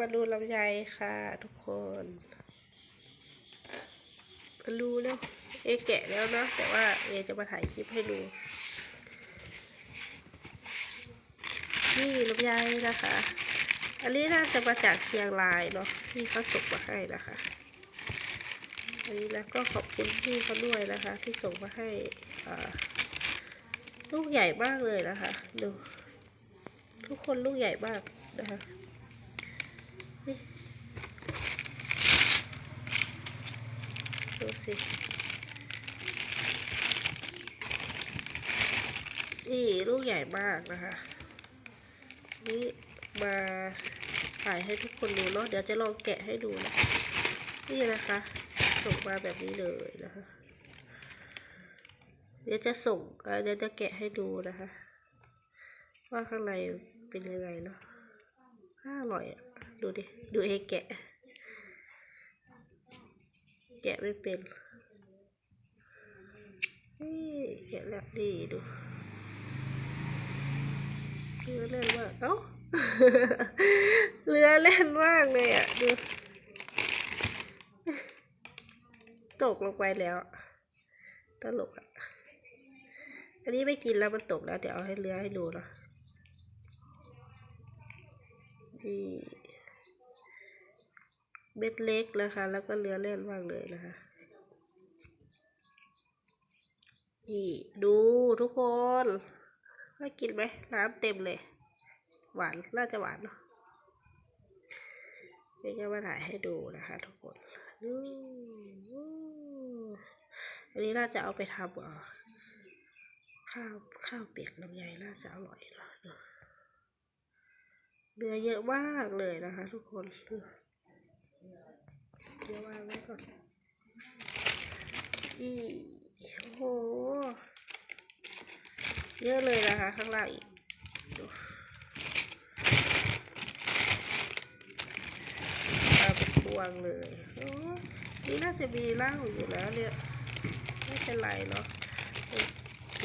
มาดูลำไยค่ะ ทุกคนมาดูแล้วเอแกะแล้วนะ แต่ว่าเอจะมาถ่ายคลิปให้ดู นี่ลำไยนะคะ อันนี้น่าจะมาจากเชียงรายเนาะที่เขาส่งมาให้นะคะ อันนี้นะก็ขอบคุณพี่เขาด้วยนะคะ ที่ส่งมาให้อ่าลูกใหญ่มากเลยนะคะ ดู ทุกคนลูกใหญ่มากนะคะนี่ดู สินี่ลูกใหญ่มากนะคะ นี่มาถ่ายให้ทุกคนดูเนาะเดี๋ยวจะลองแกะให้ดูนะ นี่นะคะ ส่งมาแบบนี้เลยนะคะ เดี๋ยวจะส่งเดี๋ยวจะแกะให้ดูนะคะ ว่าข้างในเป็นยังไงเนาะน่าอร่อยอะ ดูดิ ดูเอแกะ กะไม่เป็นนี่แกะแล้วดีดูเรือเล่นมากเอ้าเรือเล่นมากเลยอะดูตกลงไปแล้วตลกอะอันนี้ไม่กินแล้วมันตกแล้วเดี๋ยวเอาให้เรือให้ดูเนาะนี่ เม็ดเล็กนะคะ แล้วก็เรือเล่นมากเลยนะคะนี่ดูทุกคนน่ากินไหมน้ำเต็มเลย หวานน่าจะหวานเนาะเดี๋ยวจะมาถ่ายให้ดูนะคะ ทุกคนอันนี้น่าจะเอาไปทำข้าวข้าวเปียกลำไยน่าจะอร่อยเนาะเนื้อเยอะมากเลยนะคะ ทุกคน เดี๋ยววางไว้ก่อนอีโอ้โห เยอะเลยนะคะ ข้างล่างอีกดูมาเป็นพวงเลยนี่น่าจะมีเหล้าอยู่แล้วเนี่ย ไม่เป็นไรเนาะ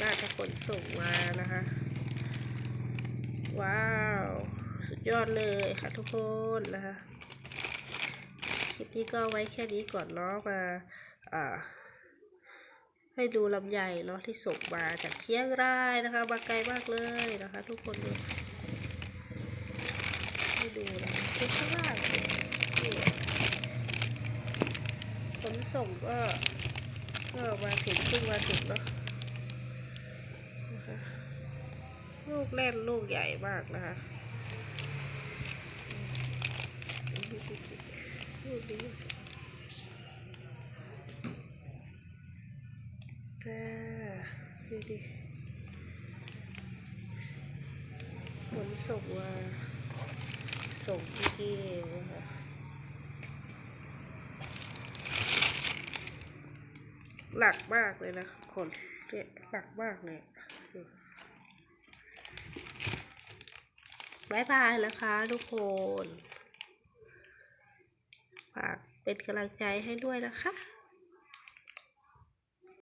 น่าจะขนส่งมานะคะ ว้าว สุดยอดเลยค่ะทุกคนนะคะ คลิปนี้ก็ไว้แค่นี้ก่อนเนาะมาอ่าให้ดูลำไยเนาะที่ส่งมาจากเชียงรายนะคะมาไกลมากเลยนะคะ ทุกคนดูให้ดูนะคือข้างล่างขนส่งก็ก็มาถึงเพิ่งมาถึงเนาะนะคะลูกแน่นลูกใหญ่มากนะคะดูสิลูกนี้ อ่าดูดิผลส่งมาส่งที่ที่นะคะหนักมากเลยนะคนเนี่ยหนักมากเลยบายบายนะคะทุกคน ฝากเป็นกำลังใจให้ด้วยนะคะ